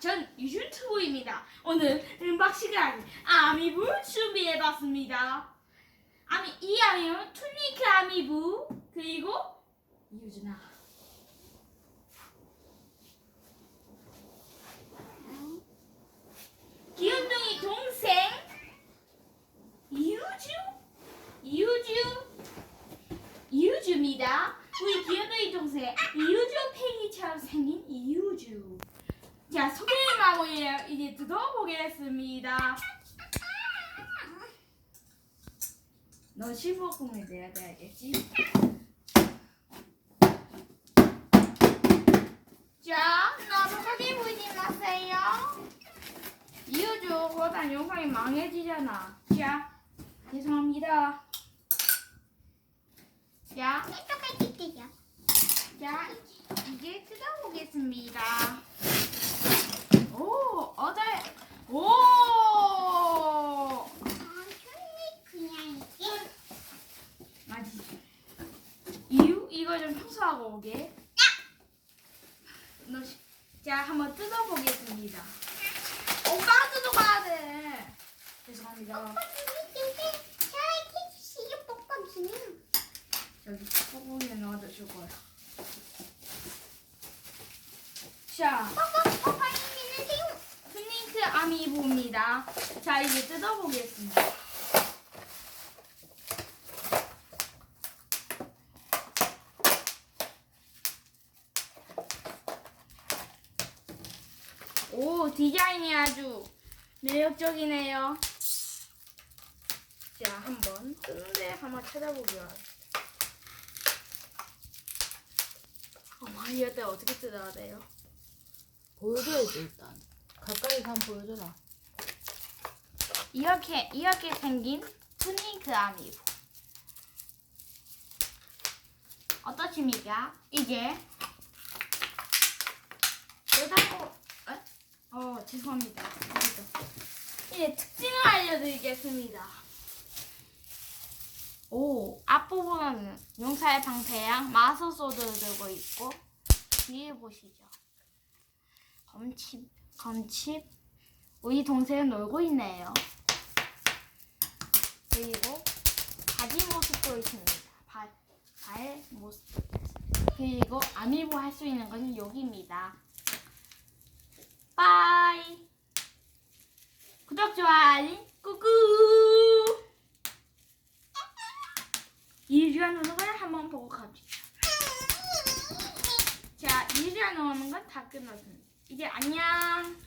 전 유튜브입니다. 오늘 음악 시간 아미부 준비해봤습니다. 아미 이 아미는 투니크 아미부 그리고 이유준아. 기운둥이 동생 이유주 이유주 이유주입니다. 우리 기운둥이 동생 이유주 팽이처럼 생긴 이유주. 자 하고 이제 뜯어보겠습니다. 너 실버꿈을 내야 돼야겠지? 자, 너무 크게 보이지 마세요. 이어줘. 그러다 영상이 망해지잖아. 자, 죄송합니다. 자, 똑같을게요. 자, 이제 뜯어보겠습니다. 오! 아, 맞지? 이유? 이거 좀 청소하고 오게. 너, 시- 자, 한번 뜯어보겠습니다. 오빠가 뜯어봐야 돼. 죄송합니다. 저기 소금에 넣어줄 거야. 자, 뻑뻑뻑거리는데요. 스니트 아미보입니다. 자, 이제 뜯어보겠습니다. 오, 디자인이 아주 매력적이네요. 자, 한번 뜬데 한번 찾아보기로. 어머, 이럴 때 어떻게 뜯어야 돼요? 보여줘야지 일단 가까이서 한번 보여줘라 이렇게 이렇게 생긴 투니크 아미고 어떠십니까? 이제 여다고 에? 어 죄송합니다. 이제 특징을 알려드리겠습니다. 오 앞부분은 용사의 방패양 마소소드를 들고 있고 뒤에 보시죠. 검칩 검칩 우리 동생은 놀고 있네요. 그리고 바지 모습도 있습니다. 발, 발 모습. 그리고 아미보 할 수 있는 것은 여기입니다. 빠이. 구독, 좋아요, 꾸꾸. 이주연 노는 걸 한번 보고 갑시다. 자, 이주연 노는 건 다 끝났습니다. 이제 안녕.